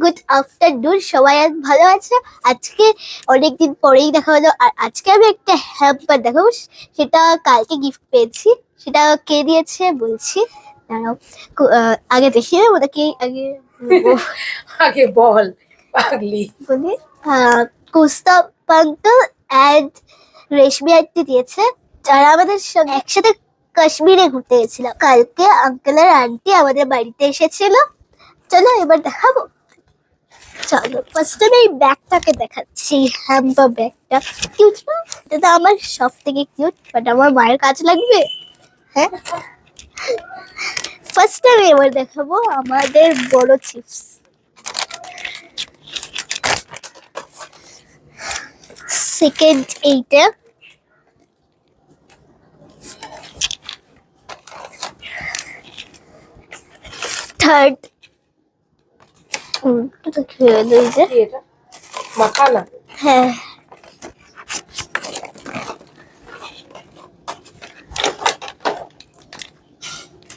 Good afternoon সবাই আজ ভালো আছে? আজকে অনেকদিন পরেই দেখা হলো আর আজকে আমি একটা হ্যাম্পার দেখাবো সেটা কালকে গিফট পেয়েছি সেটা কে দিয়েছে বলছি দাঁড়াও আগে দেখি ওটাকে আগে আগে বল পাগলি। বলি কুস্তা পান্ত অ্যান্ড রেশমি আন্টি দিয়েছে যারা আমাদের সঙ্গে একসাথে কাশ্মীরে ঘুরতে গেছিলাম কালকে আঙ্কেল আর আন্টি আমাদের বাড়িতে এসেছিল। চলো এবার দেখাবো। চলো ফার্স্টে আমি এই ব্যাগটাকে দেখাচ্ছি হ্যাম্পার ব্যাগটা। কিউট না? এটা তো আমার সব থেকে কিউট বাট আমার মায়ের কাজ লাগবে? হ্যাঁ? ফার্স্ট আমি এবার দেখাবো আমাদের বড় চিপস সেকেন্ড এইটা। থার্ড খেয়ে এই যে। এটা মাখানা? হ্যাঁ।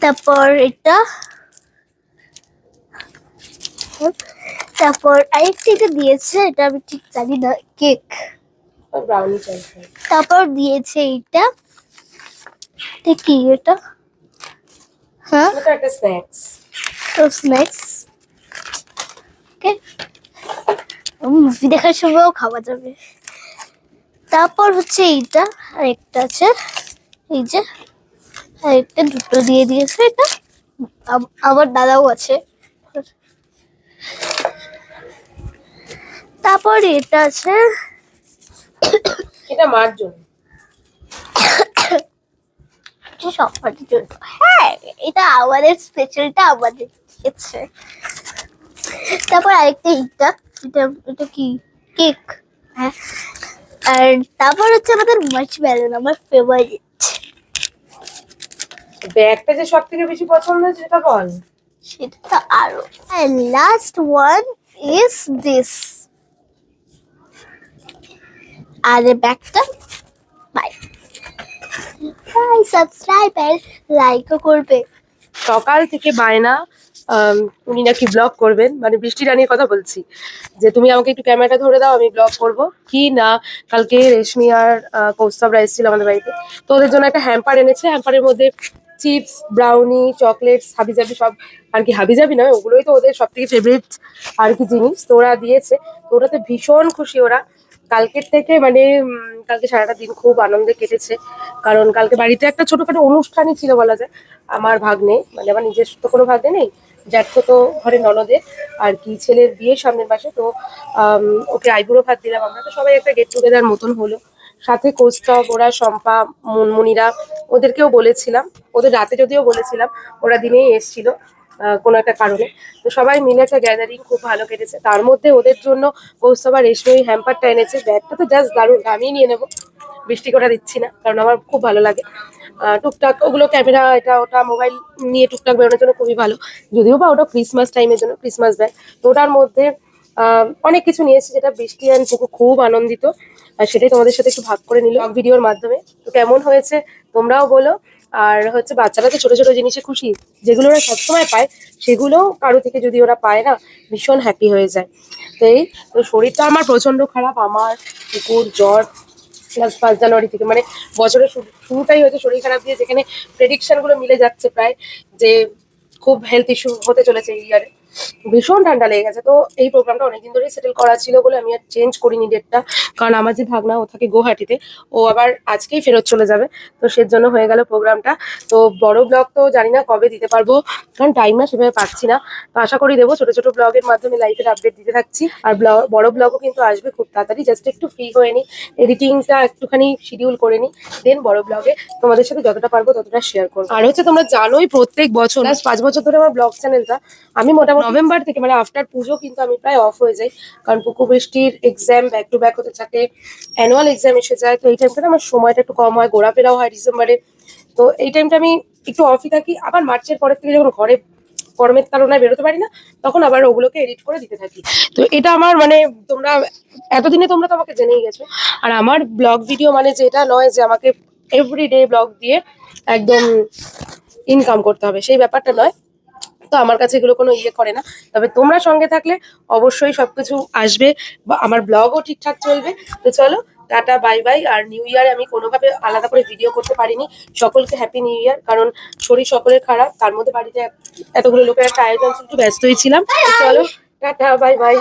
তারপর এটা তারপর আরেকটা এটা দিয়েছে এটা আমি ঠিক জানি না কেক। ব্রাউনি তারপর দিয়েছে এইটা এটা কি এটা? হ্যাঁ। স্ন্যাক্স তো স্ন্যাক্স ওকে মুভি দেখার সময়ও খাওয়া যাবে। তারপর হচ্ছে এইটা আর একটা আছে। এই যে আর একটা দুটো দিয়ে দিয়েছে এটা। আমার দাদাও আছে। তারপর এটা আছে। এটা মার জন্য। সবার জন্য। হ্যাঁ এটা আমাদের স্পেশালটা আমাদের দিয়েছে। তারপর আরেকটা এইটা এটা এটা কি? কেক। হ্যাঁ। আর তারপর হচ্ছে আমাদের মেলন আমার ফেভারিট ব্যাগটা যে সব থেকে বেশি পছন্দ সেটা বল। সেটা তো আরও। And last one is this আর ব্যাগটা বাই বাই সাবস্ক্রাইব আর লাইকও করবে। সকাল থেকে বায়না। উনি নাকি ব্লগ করবেন। মানে বৃষ্টি রানীর কথা বলছি। যে তুমি আমাকে একটু ক্যামেরাটা ধরে দাও, আমি ব্লগ করব। কি না, কালকে রেশমি আর কৌস্তবরা এসেছিল আমাদের বাড়িতে। তো ওদের জন্য একটা হ্যাম্পার এনেছে। হ্যাম্পারের মধ্যে চিপস ব্রাউনি চকলেটস হাবিজাবি সব আর কি হাবিজাবি নয়, ওগুলোই তো ওদের সব থেকে ফেভারিট আর কি জিনিস। তো ওরা দিয়েছে। তো ওটাতে ভীষণ খুশি ওরা। কালকের থেকে মানে কালকে সারাটা দিন খুব আনন্দে কেটেছে। কারণ কালকে বাড়িতে একটা ছোটখাটো অনুষ্ঠানই ছিল বলা যায়। আমার ভাগ্নে মানে আমার নিজস্ব তো কোনো ভাগ্নে নেই। জ্যাঠো তো ঘরে ননদের আর কি ছেলের বিয়ে সামনের মাসে তো আম, ওকে আইবুড়ো ভাত দিলাম আমরা। তো সবাই একটা গেট টুগেদার মতন হলো। সাথে কৌস্তব ওরা শম্পা মুনমুনিরা ওদেরকেও বলেছিলাম ওদের রাতে যদিও বলেছিলাম ওরা দিনেই এসছিল কোনো একটা কারণে। তো সবাই মিলে একটা গ্যাদারিং খুব ভালো কেটেছে। তার মধ্যে ওদের জন্য কৌস্তব রেশমি হ্যাম্পারটা এনেছে। ব্যাগটা তো জাস্ট দারুণ আমিই নিয়ে নেব। বৃষ্টি করে দিচ্ছি না, কারণ আমার খুব ভালো লাগে। টুকটাক ওগুলো ক্যামেরা, এটা ওটা মোবাইল নিয়ে টুকটাক বেরোনোর জন্য খুবই ভালো। যদিও বা ওটা ক্রিসমাস টাইমের জন্য ক্রিসমাস ব্যাগ তো ওটার মধ্যে অনেক কিছু নিয়েছি, যেটা বৃষ্টি আর পুকু খুব আনন্দিত। আর সেটাই তোমাদের সাথে একটু ভাগ করে নিল ভিডিওর মাধ্যমে। তো কেমন হয়েছে তোমরাও বলো। আর হচ্ছে বাচ্চারা তো ছোট ছোট জিনিসে খুশি, যেগুলো ওরা সবসময় পায়, সেগুলো কারও থেকে যদি ওরা পায় না, ভীষণ হ্যাপি হয়ে যায়। তো এই, তো শরীরটা আমার প্রচণ্ড খারাপ, আমার কুকুর, জ্বর প্লাস ফার্স্ট জানুয়ারি থেকে। মানে বছরের শুরু- শুরুটাই হয়েছে শরীর খারাপ দিয়ে, যেখানে প্রেডিকশনগুলো মিলে যাচ্ছে প্রায় যে খুব হেলথ ইস্যু হতে চলেছে এই ইয়ারে ভীষণ ঠান্ডা লেগে গেছে। তো এই প্রোগ্রামটা অনেকদিন ধরেই সেটেল করা ছিল বলে আমি আর চেঞ্জ করিনি ডেটটা কারণ আমার যে ভাগনা, ও থাকে গুয়াহাটিতে, ও আবার আজকেই ফেরত চলে যাবে। তো সের জন্য হয়ে গেল প্রোগ্রামটা তো বড় ব্লগ তো জানি না কবে দিতে পারব, কারণ টাইম না সেভাবে পাচ্ছি না। তো আশা করি দেবো, ছোট ছোট ব্লগের মাধ্যমে লাইফের আপডেট দিতে থাকছি। আর ব্লগ বড় ব্লগও কিন্তু আসবে খুব তাড়াতাড়ি জাস্ট একটু ফ্রি হয়ে নিই এডিটিংটা একটুখানি শিডিউল করে নিই দেন বড় ব্লগে তোমাদের সাথে যতটা পারব ততটা শেয়ার করব। আর হচ্ছে তোমরা জানোই প্রত্যেক বছর পাঁচ বছর ধরে আমার ব্লগ চ্যানেলটা আমি মোটামুটি নভেম্বর থেকে মানে আফটার পুজো কিন্তু আমি প্রায় অফ হয়ে যাই। কারণ পুকু বৃষ্টির এক্সাম ব্যাক টু ব্যাক হতে থাকে অ্যানুয়াল এক্সাম এসে যায়, তো এই টাইমটা আমার সময়টা একটু কম হয়, ঘোরাফেরাও হয় ডিসেম্বরে তো এই টাইমটা আমি একটু অফই থাকি, আবার মার্চের পরের থেকে যখন ঘরে গরমের কারণে বেরোতে পারি না, তখন আবার ওগুলোকে এডিট করে দিতে থাকি। তো এটা আমার মানে তোমরা, এতদিনে তোমরা তো আমাকে জেনেই গেছো। আর আমার ব্লগ ভিডিও মানে যে এটা নয় যে আমাকে এভরিডে ব্লগ দিয়ে একদম ইনকাম করতে হবে, সেই ব্যাপারটা নয়। তো আমার কাছে এগুলো কোনো ইয়ে করে না। তবে তোমরা সঙ্গে থাকলে অবশ্যই সব কিছু আসবে বা আমার ব্লগও ঠিকঠাক চলবে। তো চলো, টাটা, বাই বাই। আর নিউ ইয়ারে আমি কোনোভাবে আলাদা করে ভিডিও করতে পারিনি। সকলকে হ্যাপি নিউ ইয়ার কারণ শরীর সকলের খারাপ, তার মধ্যে বাড়িতে এতগুলো লোকের একটা আয়োজন একটু ব্যস্তই ছিলাম। চলো, টাটা, বাই বাই।